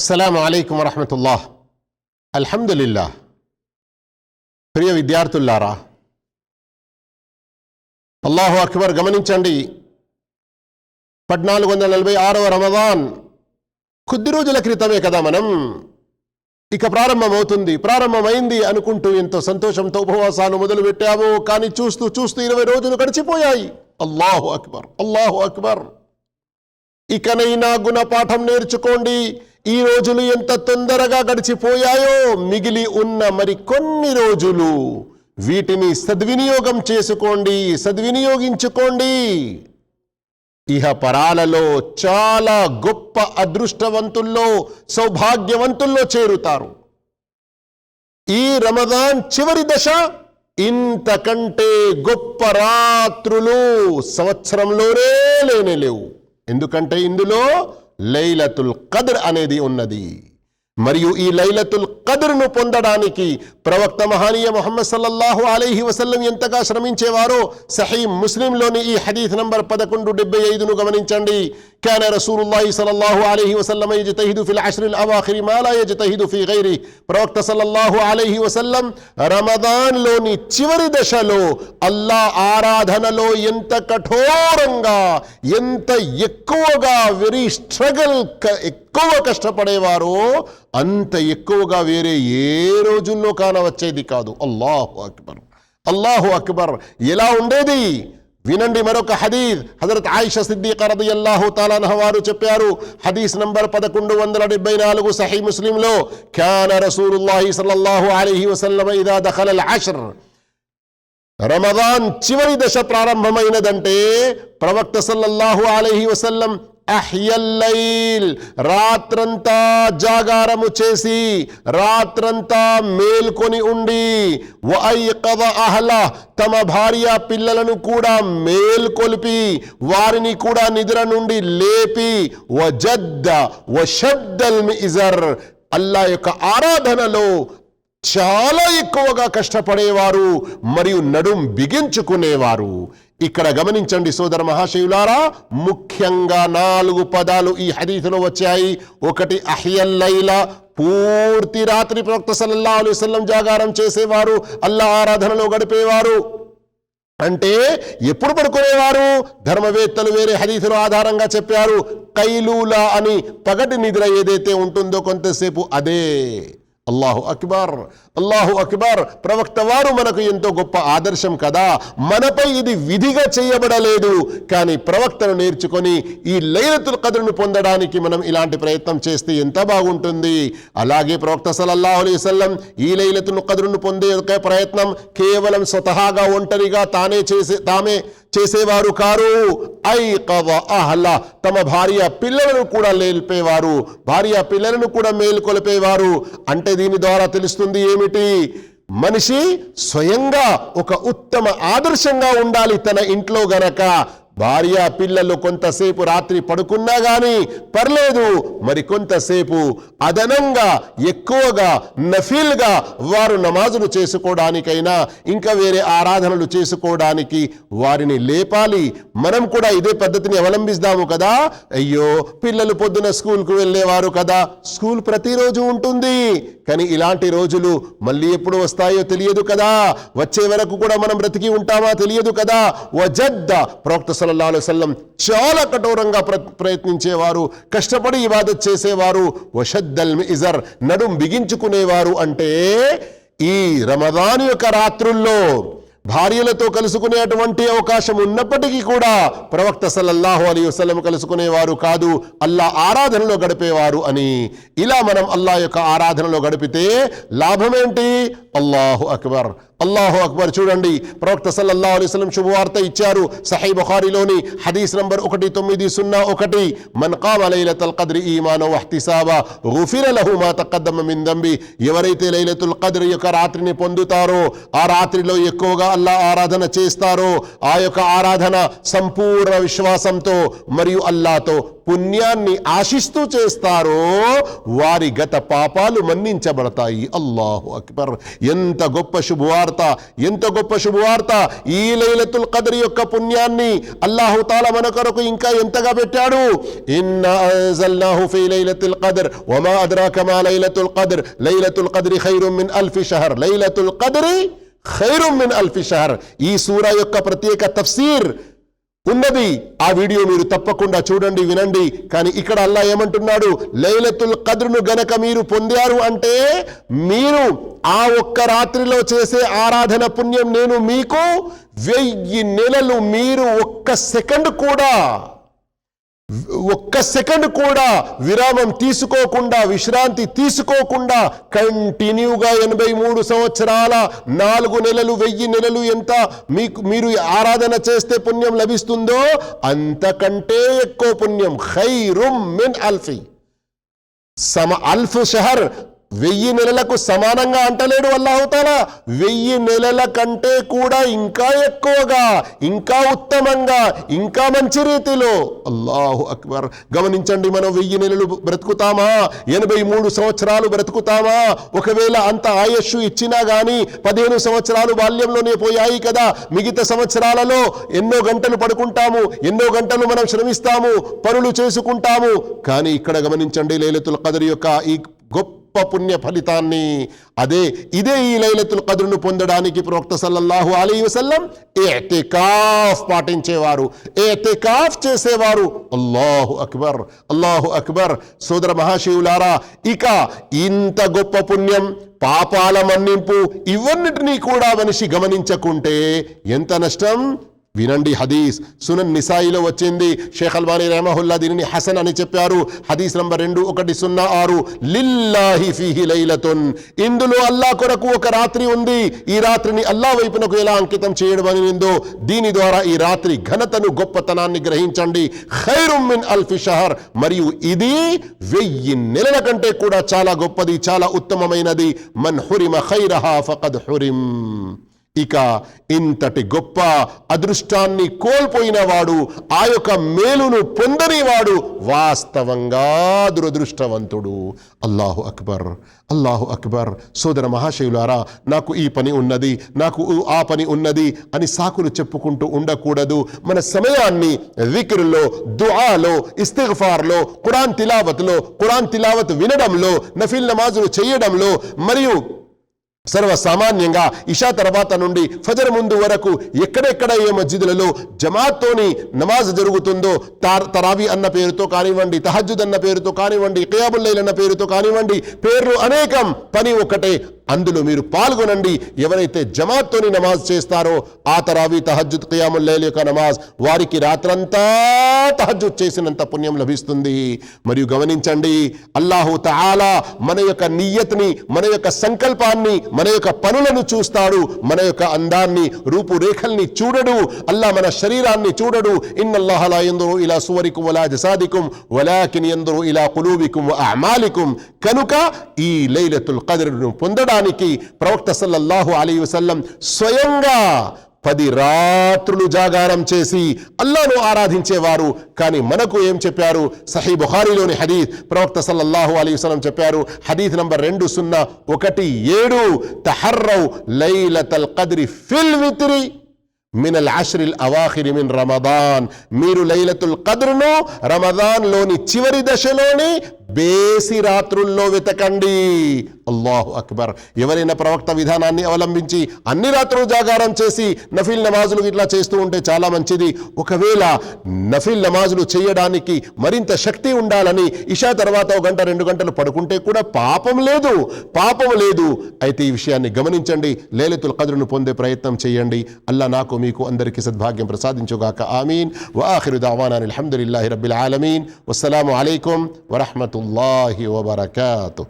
అస్సలం అయికం వరహమతుల్లా అల్హమ్దుల్లా ప్రియ విద్యార్థులారా అల్లాహు అక్బర్ గమనించండి పద్నాలుగు వందల నలభై ఆరవ రమదాన్ కొద్ది రోజుల క్రితమే కదా మనం. ఇక ప్రారంభమవుతుంది. ప్రారంభమైంది అనుకుంటూ ఎంతో సంతోషంతో ఉపవాసాలు మొదలు పెట్టాము కానీ చూస్తూ చూస్తూ ఇరవై రోజులు గడిచిపోయాయి. అల్లాహు అక్బర్ అల్లాహు అక్బర్ ఇకనైనా గుణపాఠం నేర్చుకోండి. ఈ రోజులు ఎంత తొందరగా గడిచిపోయాయో మిగిలి ఉన్న మరి కొన్ని రోజులు వీటిని సద్వినియోగం చేసుకోండి సద్వినియోగించుకోండి. ఇహ పరాలలో చాలా గొప్ప అదృష్టవంతుల్లో సౌభాగ్యవంతుల్లో చేరుతారు. ఈ రమదాన్ చివరి దశ ఇంతకంటే గొప్ప రాత్రులు సంవత్సరంలోనే లేనే లేవు. ఎందుకంటే ఇందులో లైలతుల్ కదర్ అనేది ఉన్నది. మరియు ఈ లైలతుల్ కదర్ను పొందడానికి ప్రవక్త మహానీయ మొహమ్మద్ సల్లల్లాహు అలైహి వసల్లం ఎంతగా శ్రమించేవారో సహీ ముస్లింలోని ఈ హదీఫ్ నంబర్ పదకొండు డెబ్బై ఐదును గమనించండి. كان رسول الله صلى الله عليه وسلم يجتهد في العشر الأواخر ما لا يجتهد في غيره ప్రవక్త సల్లల్లాహు అలైహి వసల్లం రమదాన్లోని చివరి దశలో అల్లా ఆరాధనలో ఎంత కఠోరంగా ఎంత ఎక్కువగా వెరీ స్ట్రగల్ ఎక్కువ కష్టపడేవారో అంత ఎక్కువగా వేరే ఏ రోజుల్లో కానవచ్చేది కాదు అల్లాహు అక్బర్ అల్లాహు అక్బర్ ఎలా ఉండేది వినండి మరొక హదీద్ హజరత్ ఆయిష సిద్దీక రదయల్లాహు తాలాన్హ వారు చెప్పారు. హదీస్ నంబర్ పదకొండు వందల డెబ్బై నాలుగు సహీ ముస్లింలో క్యాన రసూలుల్లాహి సల్లల్లాహు అలీహి వసల్లం ఇదా దఖలల్ అల్ రమదాన్ చివరి దశ ప్రారంభమైనదంటే ప్రవక్త సల్లల్లాహు అలీహి వసల్లం అహ్యల్లైల్. రాత్రంతా జాగారము చేసి రాత్రంతా మేల్కొని ఉండి వఐకద తమ భార్య పిల్లలను కూడా మేల్కొలిపి వారిని కూడా నిద్ర నుండి లేపి వజద్ద వషబ్దల్ మిజర్. అల్లా యొక్క ఆరాధనలో చాలా ఎక్కువగా కష్టపడేవారు మరియు నడుం బిగించుకునేవారు. ఇక్కడ గమనించండి సోదర మహాశివులారా ముఖ్యంగా నాలుగు పదాలు ఈ హదీసులో వచ్చాయి. ఒకటి అహియల్లైల పూర్తి రాత్రి ప్రవక్త సల్లల్లా అలైహి జాగారం చేసేవారు అల్లా ఆరాధనలో గడిపేవారు. అంటే ఎప్పుడు పడుకునేవారు? ధర్మవేత్తలు వేరే హదీసుల ఆధారంగా చెప్పారు కైలూలా అని పగటి నిద్ర ఏదైతే ఉంటుందో కొంతసేపు అదే. అల్లాహు అక్బర్ అల్లాహు అక్బర్. ప్రవక్త వారు మనకు ఎంతో గొప్ప ఆదర్శం కదా. మనపై ఇది విధిగా చేయబడలేదు. కానీ ప్రవక్తను నేర్చుకొని ఈ లైలతుల్ కదురును పొందడానికి మనం ఇలాంటి ప్రయత్నం చేస్తే ఎంత బాగుంటుంది. అలాగే ప్రవక్త సలల్లాహు అలైహి వసల్లం ఈ లైలతుల్ కదరును పొందే ప్రయత్నం కేవలం స్వతహాగా ఒంటరిగా తానే చేసే తామే చేసేవారు కారు. ఐ కవ అహ్ల. తమ భార్య పిల్లలను కూడా లేల్పేవారు భార్య పిల్లలను కూడా మేల్కొల్పేవారు. అంటే దీని ద్వారా తెలుస్తుంది ఏమిటి? మనిషి స్వయంగా ఒక ఉత్తమ ఆదర్శంగా ఉండాలి తన ఇంట్లో గనక. భార్య పిల్లలు కొంతసేపు రాత్రి పడుకున్నా గాని పర్లేదు. మరి కొంతసేపు అదనంగా ఎక్కువగా నఫీల్గా వారు నమాజులు చేసుకోవడానికైనా ఇంకా వేరే ఆరాధనలు చేసుకోవడానికి వారిని లేపాలి. మనం కూడా ఇదే పద్ధతిని అవలంబిస్తాము కదా. అయ్యో పిల్లలు పొద్దున స్కూల్కు వెళ్ళేవారు కదా. స్కూల్ ప్రతిరోజు ఉంటుంది. కానీ ఇలాంటి రోజులు మళ్ళీ ఎప్పుడు వస్తాయో తెలియదు కదా. వచ్చే వరకు కూడా మనం బ్రతికి ఉంటామా తెలియదు కదా. వజద్ద ప్రవక్త సల్లల్లా అలైహి చాలా కఠోరంగా ప్ర ప్రయత్నించేవారు కష్టపడి ఇవాదత్ చేసేవారు వషద్దల్ ఇజర్ నడుం బిగించుకునేవారు అంటే ఈ రమదాన్ యొక్క రాత్రుల్లో భార్యలతో కలుసుకునేటువంటి అవకాశం ఉన్నప్పటికీ కూడా ప్రవక్త సల్లల్లాహు అలీ వసలం కలుసుకునేవారు కాదు. అల్లా ఆరాధనలో గడిపేవారు అని. ఇలా మనం అల్లా యొక్క ఆరాధనలో గడిపితే లాభమేంటి? అల్లాహు అక్బర్. అల్లాహు అక్బర్ చూడండి. ప్రవక్త సల్లల్లా అలైహి వసల్లం శుభవార్త ఇచ్చారు. సహీ బుఖారిలోని హదీస్ నంబర్ ఒకటి తొమ్మిది సున్నా ఒకటి. మన్ కామ లైలతుల్ కద్రి ఈమాన వహ్తిసాబా గుఫిర లహు మా తక్కద్దమ్మ మిన్ దంబి. ఎవరైతే లైలతుల్ కద్రి యొక్క రాత్రిని పొందుతారో ఆ రాత్రిలో ఎక్కువగా అల్లా ఆరాధన చేస్తారో ఆ యొక్క ఆరాధన సంపూర్ణ విశ్వాసంతో మరియు అల్లాతో పుణ్యాన్ని ఆశిస్తూ చేస్తారో వారి గత పాపాలు మన్నించబడతాయి. అల్లాహు అక్బర్. ఎంత గొప్ప శుభవార్త ఎంత గొప్ప శుభవార్త. ఈ లైలతుల్ కదర్ యొక్క పుణ్యాన్ని అల్లాహు తాల మన కొరకు ఇంకా ఎంతగా పెట్టాడు? ఇన్నా అన్జల్నాహు ఫీ లైలతుల్ కదర్ వమా అద్రాక మా లైలతుల్ కదర్ లైలతుల్ కద్రి ఖైరుమ్ మిన్ అల్ఫి షహర్. లైలతుల్ కద్రి ఖైరుమ్ మిన్ అల్ఫి షహర్. ఈ సూరా యొక్క ప్రత్యేక తఫ్సీర్ ఉన్నది. ఆ వీడియో మీరు తప్పకుండా చూడండి వినండి. కానీ ఇక్కడ అల్లా ఏమంటున్నాడు? లైలతుల్ కద్రును గనక మీరు పొందారు అంటే మీరు ఆ ఒక్క రాత్రిలో చేసే ఆరాధన పుణ్యం నేను మీకు వెయ్యి నెలలు మీరు ఒక్క సెకండ్ కూడా ఒక్క సెకండ్ కూడా విరామం తీసుకోకుండా విశ్రాంతి తీసుకోకుండా కంటిన్యూగా ఎనభై మూడు సంవత్సరాల నాలుగు నెలలు వెయ్యి నెలలు ఎంత మీకు మీరు ఆరాధన చేస్తే పుణ్యం లభిస్తుందో అంతకంటే ఎక్కువ పుణ్యం. ఖైరుమ్ మిన్ అల్ఫీ. సమ అల్ఫ్ షహర్ వెయ్యి నెలలకు సమానంగా అంటలేడు అల్లాహుతాలా వెయ్యి నెలల కంటే కూడా ఇంకా ఎక్కువగా ఇంకా ఉత్తమంగా ఇంకా మంచి రీతిలో. అల్లాహు అక్బర్. గమనించండి మనం వెయ్యి నెలలు బ్రతుకుతామా? ఎనభై మూడు సంవత్సరాలు బ్రతుకుతామా? ఒకవేళ అంత ఆయస్సు ఇచ్చినా కానీ పదిహేను సంవత్సరాలు బాల్యంలోనే పోయాయి కదా. మిగతా సంవత్సరాలలో ఎన్నో గంటలు పడుకుంటాము ఎన్నో గంటలు మనం శ్రమిస్తాము పనులు చేసుకుంటాము. కానీ ఇక్కడ గమనించండి లేలతుల కదరి యొక్క ఈ గొప్ప గొప్ప పుణ్య ఫలితాన్ని. అదే ఇదే ఈ లైలతుల్ కదురును పొందడానికి ప్రవక్త సల్లల్లాహు అలీ వసల్లం ఏతికాఫ్ పాటించేవారు. ఏతికాఫ్ చేసేవారు. అల్లాహు అక్బర్ అల్లాహు అక్బర్. సోదర మహాశివులారా ఇక ఇంత గొప్ప పుణ్యం పాపాల మన్నింపు ఇవన్నిటినీ కూడా మనిషి గమనించకుంటే ఎంత నష్టం? వినండి హదీస్. సునన్ నిసాయిలో వచ్చింది. షేఖ్ అల్బానీ రెహమహుల్లా దీనిని హసన్ అని చెప్పారు. హదీస్ నంబర్ రెండు ఒకటి సున్నా ఆరు. లిల్లాహి ఫీహి లైలతున్. ఇందులో అల్లా కొరకు ఒక రాత్రి ఉంది. ఈ రాత్రిని అల్లా వైపునకు ఎలా అంకితం చేయడం అనిందో దీని ద్వారా ఈ రాత్రి ఘనతను గొప్పతనాన్ని గ్రహించండి. ఖైరుమ్ అల్ఫి షహర్. మరియు ఇది వెయ్యి నెలల కంటే కూడా చాలా గొప్పది చాలా ఉత్తమమైనది. మన్ హురిమ ఖైరహా ఫకద్ హురిం ఇక ఇంతటి గొప్ప అదృష్టాన్ని కోల్పోయిన వాడు ఆ యొక్క మేలును పొందనివాడు వాస్తవంగా దురదృష్టవంతుడు. అల్లాహు అక్బర్ అల్లాహు అక్బర్. సోదర మహాశివులారా నాకు ఈ పని ఉన్నది నాకు ఆ పని ఉన్నది అని సాకులు చెప్పుకుంటూ ఉండకూడదు. మన సమయాన్ని విక్రుల్లో దుఆలో ఇస్తిగ్ఫార్లో కురాన్ తిలావత్లో కురాన్ తిలావత్ వినడంలో నఫిల్ నమాజులు చేయడంలో మరియు సర్వసామాన్యంగా ఇషా తర్వాత నుండి ఫజర్ ముందు వరకు ఎక్కడెక్కడ ఏ మస్జిదులలో జమాత్తోని నమాజ్ జరుగుతుందో తార్ తరావి అన్న పేరుతో కానివ్వండి తహజుద్ అన్న పేరుతో కానివ్వండి కయాబుల్లైల్ అన్న పేరుతో కానివ్వండి పేర్లు అనేకం. పని ఒకటే అందులో మీరు పాల్గొనండి. ఎవరైతే జమాత్తోని నమాజ్ చేస్తారో ఆ తరావి తహజుద్ కియాముల్లైల్ యొక్క నమాజ్ వారికి రాత్రంతా తహజుద్ చేసినంత పుణ్యం లభిస్తుంది. మరియు గమనించండి అల్లాహు తహాలా మన యొక్క నియ్యత్ని మన యొక్క సంకల్పాన్ని మన యొక్క పనులను చూస్తాడు మన యొక్క అందాన్ని రూపురేఖల్ని చూడడు అల్లా మన శరీరాన్ని చూడడు. ఇన్నల్లాహలా ఎందరో ఇలా సువరికుం వలా జసాదికుం వలాకిన్ ఎందరో ఇలా కులూబికుం వ అమాలికుం. కనుక ఈ లైలతుల్ కదరును పొందడానికి ప్రవక్త సల్లల్లాహు అలీ వసల్లం స్వయంగా పది రాత్రులు జాగారం చేసి అల్లాను ఆరాధించేవారు. కానీ మనకు ఏం చెప్పారు? సహీ బుహారీలోని హదీద్ ప్రవక్త సల్లల్లాహు అలీ వసలం చెప్పారు హదీద్ నంబర్ రెండు సున్నా ఒకటి ఏడు తహర్రౌ లైలతల్ కద్రి ఫిల్ విత్రి మినల్ ఆశ్రిల్ అవాఖిరి మిన్ రమదాన్. మీరు లైలతుల్ కద్రును రమదాన్లోని చివరి దశలోని బేసి రాత్రుల్లో వెతకండి. అల్లాహు అక్బర్. ఎవరైనా ప్రవక్త విధానాన్ని అవలంబించి అన్ని రాత్రులు జాగారం చేసి నఫిల్ నమాజులు ఇట్లా చేస్తూ ఉంటే చాలా మంచిది. ఒకవేళ నఫిల్ నమాజులు చేయడానికి మరింత శక్తి ఉండాలని ఇషా తర్వాత ఒక గంట రెండు గంటలు పడుకుంటే కూడా పాపం లేదు. పాపం లేదు. అయితే ఈ విషయాన్ని గమనించండి. లేలతుల్ కదురును పొందే ప్రయత్నం చేయండి. అల్లా నాకు మీకు అందరికీ సద్భాగ్యం ప్రసాదించుగాక. ఆమీన్. వాఖిరు దావానా అల్హమ్దుల్లాహి రబ్బిల్ ఆలమీన్. వస్సలాము అలైకుం warahmatullahi wabarakatuh.